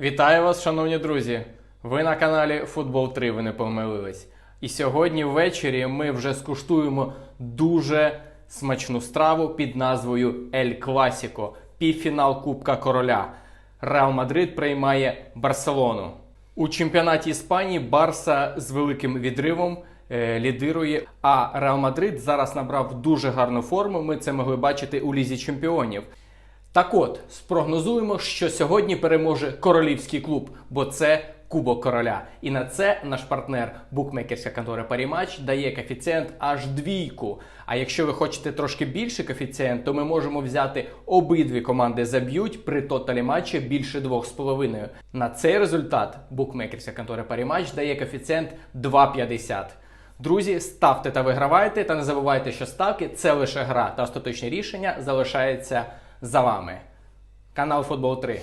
Вітаю вас, шановні друзі! Ви на каналі Футбол 3, ви не помилились. І сьогодні ввечері ми вже скуштуємо дуже смачну страву під назвою Ель Класіко, півфінал Кубка Короля. Реал Мадрид приймає Барселону. У чемпіонаті Іспанії Барса з великим відривом е, лідирує. А Реал Мадрид зараз набрав дуже гарну форму. Ми це могли бачити у лізі чемпіонів. Так от, спрогнозуємо, що сьогодні переможе королівський клуб, бо це Кубок Короля. І на це наш партнер букмекерська контора Парімач дає коефіцієнт аж двійку. А якщо ви хочете трошки більше коефіцієнт, то ми можемо взяти обидві команди заб'ють при тоталі матчі більше 2,5. На цей результат букмекерська контора Парімач дає коефіцієнт 2,50. Друзі, ставте та вигравайте, та не забувайте, що ставки це лише гра, та остаточне рішення залишається за вами. Канал Футбол 3.